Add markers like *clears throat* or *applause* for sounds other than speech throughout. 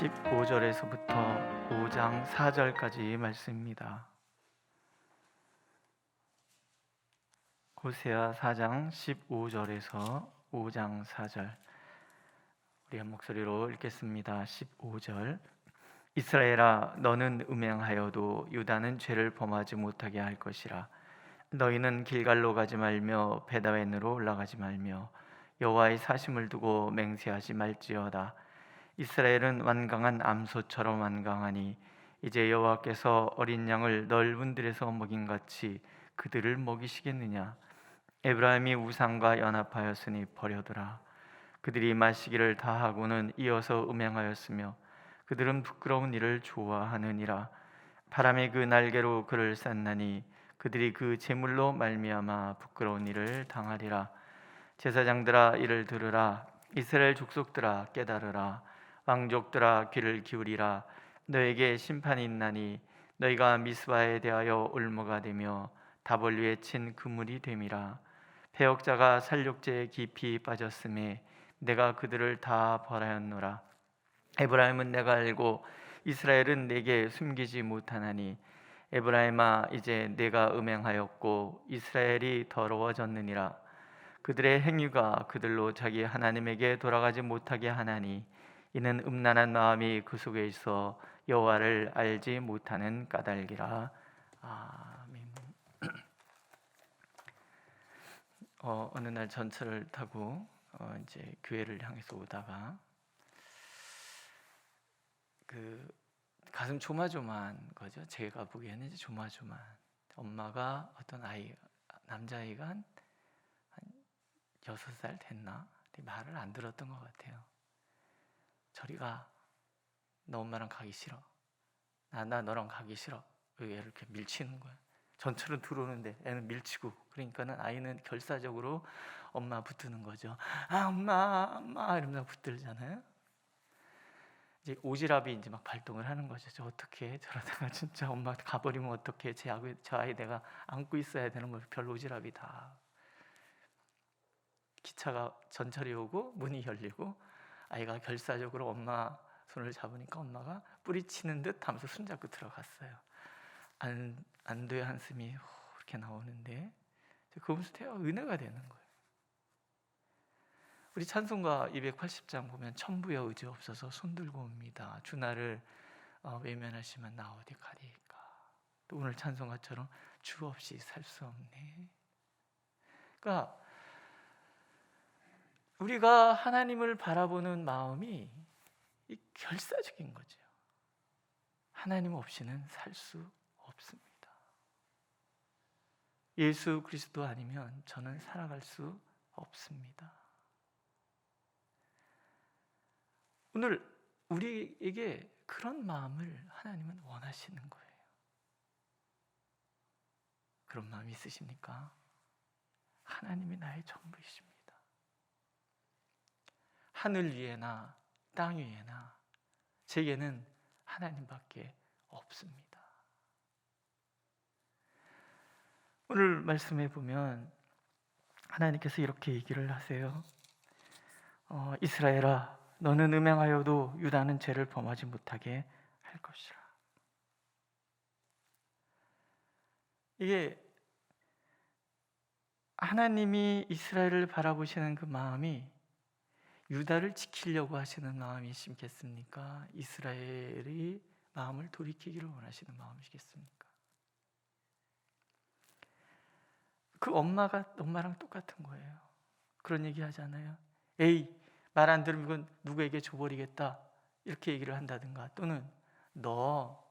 15절에서부터 5장 4절까지 말씀입니다. 호세아 4장 15절에서 5장 4절 우리 한 목소리로 읽겠습니다. 15절 이스라엘아 너는 음행하여도 유다는 죄를 범하지 못하게 할 것이라 너희는 길갈로 가지 말며 베다웬으로 올라가지 말며 여호와의 사심을 두고 맹세하지 말지어다 이스라엘은 완강한 암소처럼 완강하니 이제 여호와께서 어린 양을 넓은 들에서 먹인 같이 그들을 먹이시겠느냐? 에브라임이 우상과 연합하였으니 버려두라. 그들이 마시기를 다하고는 이어서 음행하였으며 그들은 부끄러운 일을 좋아하느니라. 바람이 그 날개로 그를 쌌나니 그들이 그 제물로 말미암아 부끄러운 일을 당하리라. 제사장들아 이를 들으라. 이스라엘 족속들아 깨달으라 왕족들아 귀를 기울이라. 너에게 심판이 있나니 너희가 미스바에 대하여 올무가 되며 다벌 위에 친 그물이 됨이라. 배역자가 살육제에 깊이 빠졌음에 내가 그들을 다 벌하였노라. 에브라임은 내가 알고 이스라엘은 내게 숨기지 못하나니 에브라임아 이제 내가 음행하였고 이스라엘이 더러워졌느니라. 그들의 행위가 그들로 자기 하나님에게 돌아가지 못하게 하나니 이는 음란한 마음이 그 속에 있어 여호와를 알지 못하는 까닭이라 아멘. *clears throat* 어, 어느 날 전철을 타고 어, 이제 교회를 향해서 오다가 그 가슴 조마조마한 거죠. 제가 보기에는 이제 조마조마. 엄마가 어떤 아이 남자아이가 한, 한 여섯 살 됐나? 근데 말을 안 들었던 것 같아요. 저리 가. 너 엄마랑 가기 싫어. 나, 나 너랑 가기 싫어. 얘를 이렇게 밀치는 거야. 전철은 들어오는데 애는 밀치고 그러니까는 아이는 결사적으로 엄마 붙드는 거죠. 아 엄마 엄마 이러면서 붙들잖아요. 이제 오지랖이 이제 막 발동을 하는 거죠. 저 어떻게 저러다가 *laughs* 진짜 엄마 가버리면 어떻게 제 아이 저 아이 내가 안고 있어야 되는 거별 오지랖이 다. 기차가 전철이 오고 문이 열리고 아이가 결사적으로 엄마 손을 잡으니까 엄마가 뿌리치는 듯 하면서 손잡고 들어갔어요. 안, 안도의 한숨이 이렇게 나오는데 그러면서 대화 은혜가 되는 거예요. 우리 찬송가 280장 보면 천부여 의지 없어서 손 들고 옵니다. 주 나를 어, 외면하시면 나 어디 가리까. 또 오늘 찬송가처럼 주 없이 살 수 없네. 그러니까 우리가 하나님을 바라보는 마음이 이 결사적인 거죠. 하나님 없이는 살 수 없습니다. 예수 그리스도 아니면 저는 살아갈 수 없습니다. 오늘 우리에게 그런 마음을 하나님은 원하시는 거예요. 그런 마음이 있으십니까? 하나님이 나의 전부이십니다. 하늘 위에나 땅 위에나 제게는 하나님밖에 없습니다. 오늘 말씀해 보면 하나님께서 이렇게 얘기를 하세요. 어, 이스라엘아, 너는 음행하여도 유다는 죄를 범하지 못하게 할 것이라. 이게 하나님이 이스라엘을 바라보시는 그 마음이 유다를 지키려고 하시는 마음이시겠습니까? 이스라엘이 마음을 돌이키기를 원하시는 마음이시겠습니까? 그 엄마가 엄마랑 똑같은 거예요. 그런 얘기 하잖아요. 에이, 말 안 들으면 누구에게 줘버리겠다. 이렇게 얘기를 한다든가 또는 너,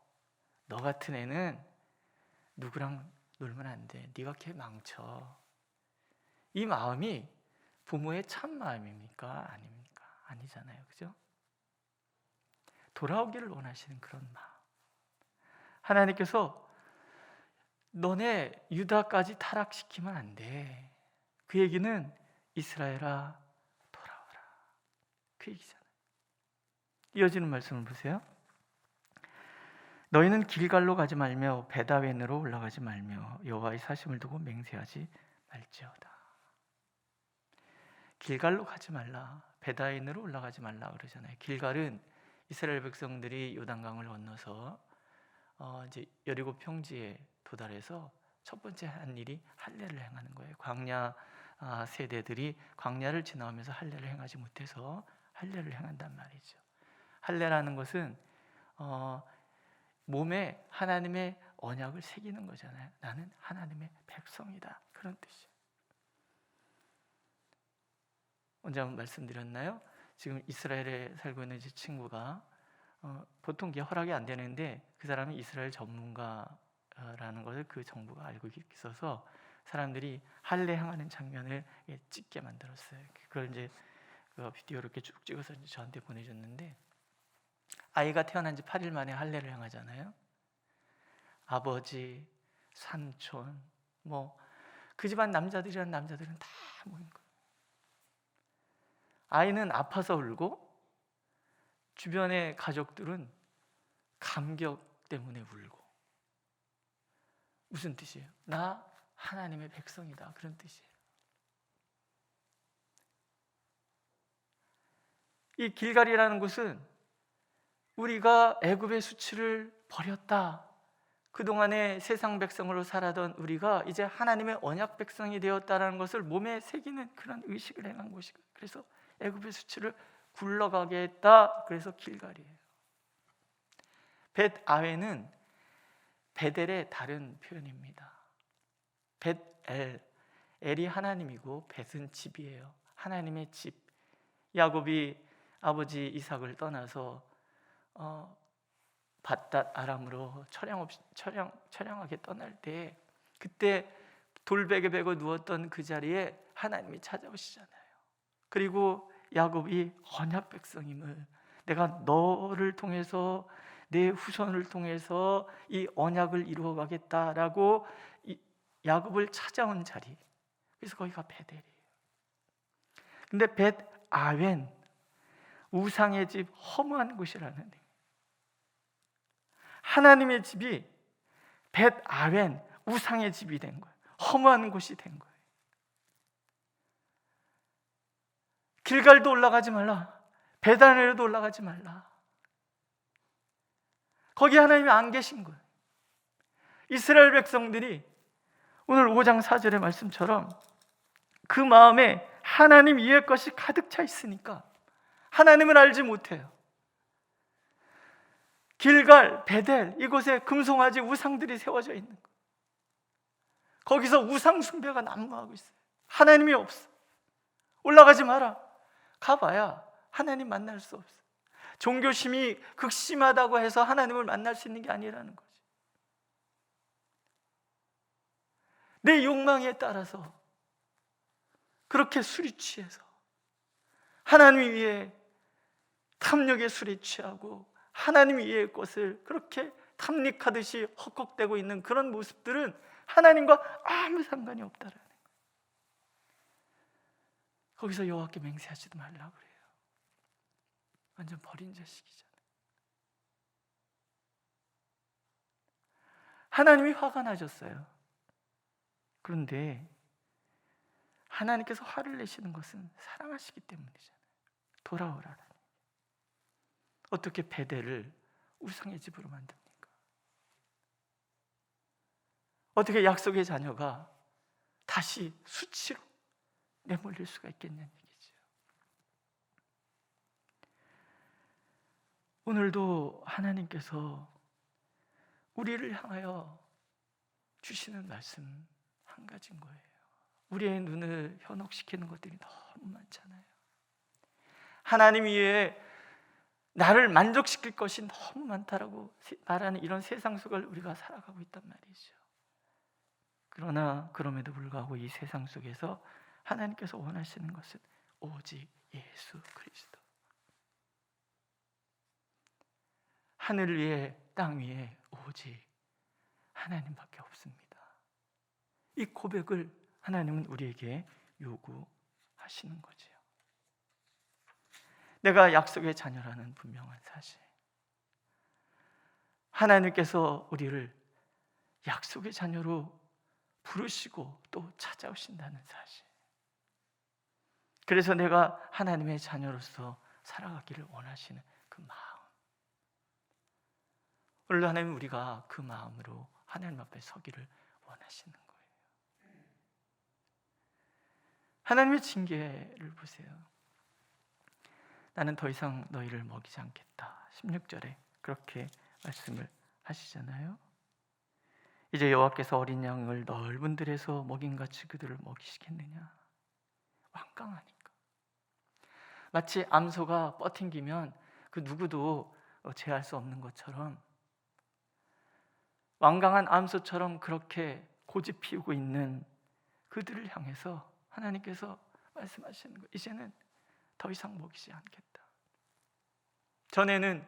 너 같은 애는 누구랑 놀면 안 돼. 네가 걔 망쳐. 이 마음이 부모의 참 마음입니까? 아닙니까? 아니잖아요. 그죠? 돌아오기를 원하시는 그런 마음. 하나님께서 너네 유다까지 타락시키면 안 돼. 그 얘기는 이스라엘아 돌아오라. 그 얘기잖아요. 이어지는 말씀을 보세요. 너희는 길갈로 가지 말며 베다웬으로 올라가지 말며 여호와의 사심을 두고 맹세하지 말지어다. 길갈로 가지 말라. 베다인으로 올라가지 말라 그러잖아요. 길갈은 이스라엘 백성들이 요단강을 건너서 어, 이제 여리고 평지에 도달해서 첫 번째 한 일이 할례를 행하는 거예요. 광야 아, 세대들이 광야를 지나오면서 할례를 행하지 못해서 할례를 행한단 말이죠. 할례라는 것은 어, 몸에 하나님의 언약을 새기는 거잖아요. 나는 하나님의 백성이다. 그런 뜻이에요. 언제 한번 말씀드렸나요? 지금 이스라엘에 살고 있는 제 친구가 어, 보통 이게 허락이 안 되는데 그 사람이 이스라엘 전문가라는 것을 그 정부가 알고 있어서 사람들이 할례 행하는 장면을 예, 찍게 만들었어요. 그걸 이제 그 비디오로 이렇게 쭉 찍어서 저한테 보내줬는데 아이가 태어난 지 8일 만에 할례를 행하잖아요. 아버지, 삼촌, 뭐 그 집안 남자들이란 남자들은 다 모인 거예요. 아이는 아파서 울고 주변의 가족들은 감격 때문에 울고 무슨 뜻이에요? 나 하나님의 백성이다 그런 뜻이에요. 이 길갈이라는 곳은 우리가 애굽의 수치를 버렸다. 그동안에 세상 백성으로 살아던 우리가 이제 하나님의 언약 백성이 되었다라는 것을 몸에 새기는 그런 의식을 행한 곳이고 그래서 애굽의 수치를 굴러가게 했다. 그래서 길갈이에요. 벳 아웨는 베델의 다른 표현입니다. 벳엘 엘이 하나님이고 벳은 집이에요. 하나님의 집. 야곱이 아버지 이삭을 떠나서 어, 밧닷 아람으로 처량 없이 처량 처량하게 떠날 때 그때 돌베개 베고 누웠던 그 자리에 하나님이 찾아오시잖아요. 그리고 야곱이 언약 백성임을 내가 너를 통해서 내 후손을 통해서 이 언약을 이루어 가겠다라고 야곱을 찾아온 자리. 그래서 거기가 베델이에요. 근데 벳 아웬 우상의 집 허무한 곳이라는 하나님의 집이 벳 아웬 우상의 집이 된 거예요. 허무한 곳이 된 거예요. 길갈도 올라가지 말라. 배단에도 올라가지 말라. 거기 하나님이 안 계신 거예요. 이스라엘 백성들이 오늘 5장 4절의 말씀처럼 그 마음에 하나님 이의 것이 가득 차 있으니까 하나님을 알지 못해요. 길갈, 베델 이곳에 금송아지 우상들이 세워져 있는 거. 거기서 우상 숭배가 난무하고 있어요. 하나님이 없어. 올라가지 마라. 가봐야 하나님 만날 수 없어. 종교심이 극심하다고 해서 하나님을 만날 수 있는 게 아니라는 거지. 내 욕망에 따라서 그렇게 술이 취해서 하나님 위에 탐욕의 술에 취하고 하나님 위의 것을 그렇게 탐닉하듯이 헉헉대고 있는 그런 모습들은 하나님과 아무 상관이 거예요. 거기서 여호와께 맹세하지도 말라 그래요. 완전 버린 자식이잖아요. 하나님이 화가 나셨어요. 그런데 하나님께서 화를 내시는 것은 사랑하시기 때문이잖아요. 돌아오라라. 어떻게 베델을 우상의 집으로 만듭니까? 어떻게 약속의 자녀가 다시 수치로 내몰릴 수가 있겠냐는 얘기죠. 오늘도 하나님께서 우리를 향하여 주시는 말씀 한 가지인 거예요. 우리의 눈을 현혹시키는 것들이 너무 많잖아요. 하나님 위에 나를 만족시킬 것이 너무 많다라고 말하는 이런 세상 속을 우리가 살아가고 있단 말이죠. 그러나 그럼에도 불구하고 이 세상 속에서 하나님께서 원하시는 것은 오직 예수 그리스도. 하늘 위에 땅 위에 오직 하나님밖에 없습니다. 이 고백을 하나님은 우리에게 요구하시는 거지요. 내가 약속의 자녀라는 분명한 사실. 하나님께서 우리를 약속의 자녀로 부르시고 또 찾아오신다는 사실. 그래서 내가 하나님의 자녀로서 살아가기를 원하시는 그 마음. 오늘도 하나님 우리가 그 마음으로 하나님 앞에 서기를 원하시는 거예요. 하나님의 징계를 보세요. 나는 더 이상 너희를 먹이지 않겠다. 16절에 그렇게 말씀을 하시잖아요. 이제 여호와께서 어린 양을 넓은 들에서 먹인 같이 그들을 먹이시겠느냐? 완강하니까. 마치 암소가 뻗팅기면 그 누구도 제할 수 없는 것처럼 완강한 암소처럼 그렇게 고집 피우고 있는 그들을 향해서 하나님께서 말씀하시는 거 이제는 더 이상 먹이지 않겠다. 전에는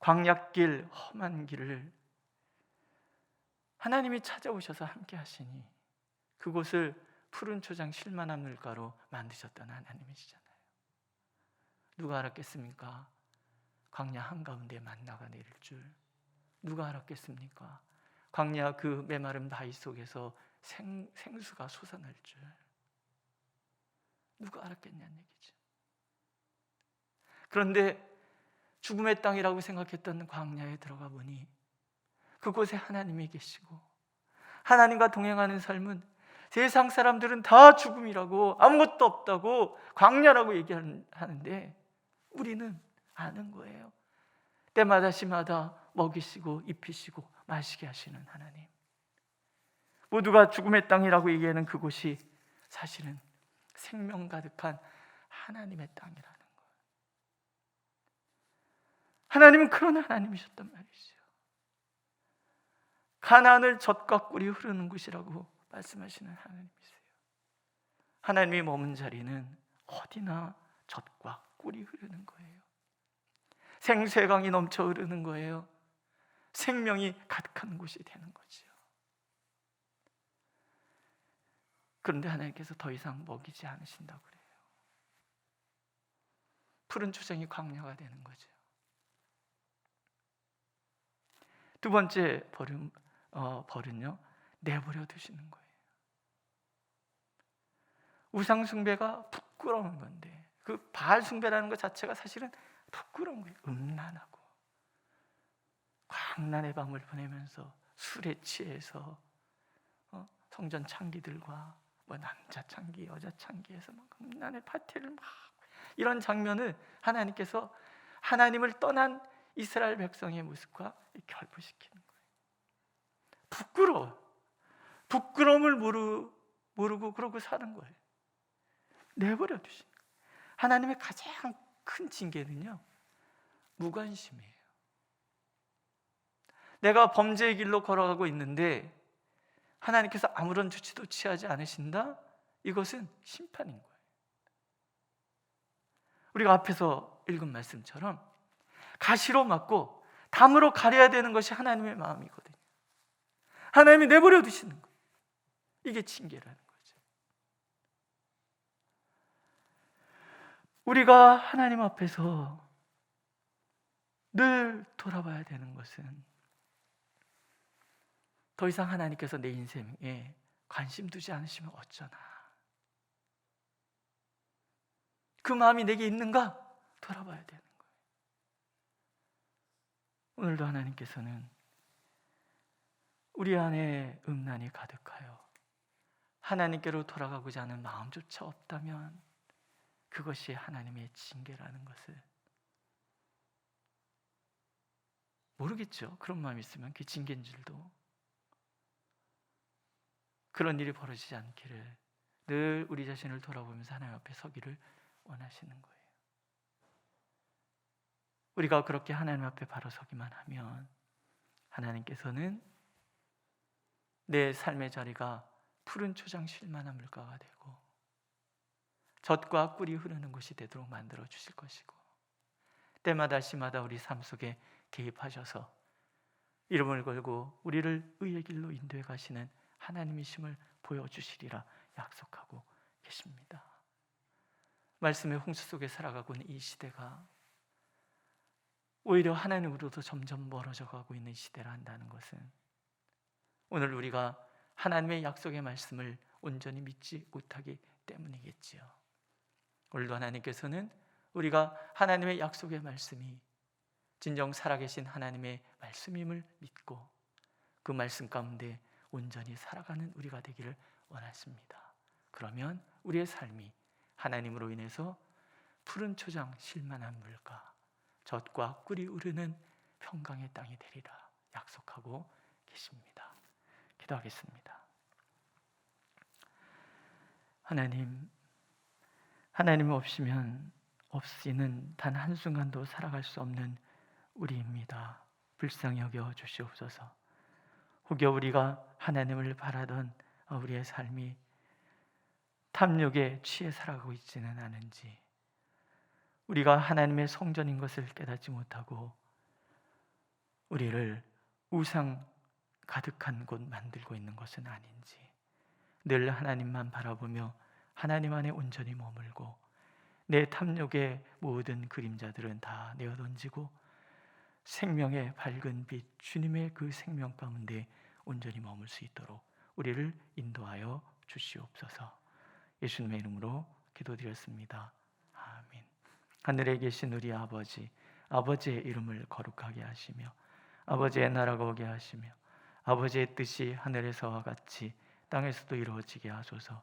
광약길 험한 길을 하나님이 찾아오셔서 함께 하시니 그곳을 푸른 초장 실만한 물가로 만드셨던 하나님이시잖아요. 누가 알았겠습니까? 광야 한가운데 만나가 내릴 줄 누가 알았겠습니까? 광야 그 메마른 바위 속에서 생, 생수가 솟아날 줄 누가 알았겠냐는 얘기죠. 그런데 죽음의 땅이라고 생각했던 광야에 들어가 보니 그곳에 하나님이 계시고 하나님과 동행하는 삶은 세상 사람들은 다 죽음이라고 아무것도 없다고 광야라고 얘기하는데 우리는 아는 거예요. 때마다 시마다 먹이시고 입히시고 마시게 하시는 하나님. 모두가 죽음의 땅이라고 얘기하는 그곳이 사실은 생명 가득한 하나님의 땅이라는 거예요. 하나님은 그런 하나님이셨단 말이죠. 가나안을 젖과 꿀이 흐르는 곳이라고 말씀하시는 하나님이세요. 하나님이 머문 자리는 어디나 젖과 꿀이 흐르는 거예요. 생수강이 넘쳐 흐르는 거예요. 생명이 가득한 곳이 되는 거지요. 그런데 하나님께서 더 이상 먹이지 않으신다고 그래요. 푸른 초장이 광야가 되는 거죠. 두 번째 벌은 어, 벌은요 내버려 두시는 거예요. 우상 숭배가 부끄러운 건데 그 바알 숭배라는 것 자체가 사실은 부끄러운 거예요. 음란하고 광란의 밤을 보내면서 술에 취해서 어? 성전 창기들과 뭐 남자 창기, 여자 창기에서 막 음란의 파티를 막 이런 장면을 하나님께서 하나님을 떠난 이스라엘 백성의 모습과 결부시키는 거예요. 부끄러워. 부끄러움을 모르, 모르고 그러고 사는 거예요. 내버려 두신. 하나님의 가장 큰 징계는요, 무관심이에요. 내가 범죄의 길로 걸어가고 있는데 하나님께서 아무런 조치도 취하지 않으신다? 이것은 심판인 거예요. 우리가 앞에서 읽은 말씀처럼 가시로 맞고 담으로 가려야 되는 것이 하나님의 마음이거든요. 하나님이 내버려 두시는 거예요. 이게 징계라는 거죠. 우리가 하나님 앞에서 늘 돌아봐야 되는 것은 더 이상 하나님께서 내 인생에 관심 두지 않으시면 어쩌나. 그 마음이 내게 있는가? 돌아봐야 되는 거예요. 오늘도 하나님께서는 우리 안에 음란이 가득하여 하나님께로 돌아가고자 하는 마음조차 없다면 그것이 하나님의 징계라는 것을 모르겠죠. 그런 마음이 있으면 그 징계인 줄도 그런 일이 벌어지지 않기를 늘 우리 자신을 돌아보면서 하나님 앞에 서기를 원하시는 거예요. 우리가 그렇게 하나님 앞에 바로 서기만 하면 하나님께서는 내 삶의 자리가 푸른 초장 쉴만한 물가가 되고 젖과 꿀이 흐르는 곳이 되도록 만들어 주실 것이고 때마다 시마다 우리 삶 속에 개입하셔서 이름을 걸고 우리를 의의 길로 인도해 가시는 하나님이심을 보여 주시리라 약속하고 계십니다. 말씀의 홍수 속에 살아가고 있는 이 시대가 오히려 하나님으로도 점점 멀어져 가고 있는 시대라 한다는 것은 오늘 우리가 하나님의 약속의 말씀을 온전히 믿지 못하기 때문이겠지요. 오늘도 하나님께서는 우리가 하나님의 약속의 말씀이 진정 살아계신 하나님의 말씀임을 믿고 그 말씀 가운데 온전히 살아가는 우리가 되기를 원하십니다. 그러면 우리의 삶이 하나님으로 인해서 푸른 초장 실만한 물가 젖과 꿀이 흐르는 평강의 땅이 되리라 약속하고 계십니다. 기도하겠습니다. 하나님, 하나님 없이면 없이는 단 한순간도 살아갈 수 없는 우리입니다. 불쌍히 여겨 주시옵소서. 혹여 우리가 하나님을 바라던 우리의 삶이 탐욕에 취해 살아가고 있지는 않은지 우리가 하나님의 성전인 것을 깨닫지 못하고 우리를 우상 가득한 곳 만들고 있는 것은 아닌지 늘 하나님만 바라보며 하나님 안에 온전히 머물고 내 탐욕의 모든 그림자들은 다 내어 던지고 생명의 밝은 빛 주님의 그 생명 가운데 온전히 머물 수 있도록 우리를 인도하여 주시옵소서. 예수님의 이름으로 기도드렸습니다. 아멘. 하늘에 계신 우리 아버지, 아버지의 이름을 거룩하게 하시며 아버지의 나라가 오게 하시며 아버지의 뜻이 하늘에서와 같이 땅에서도 이루어지게 하소서.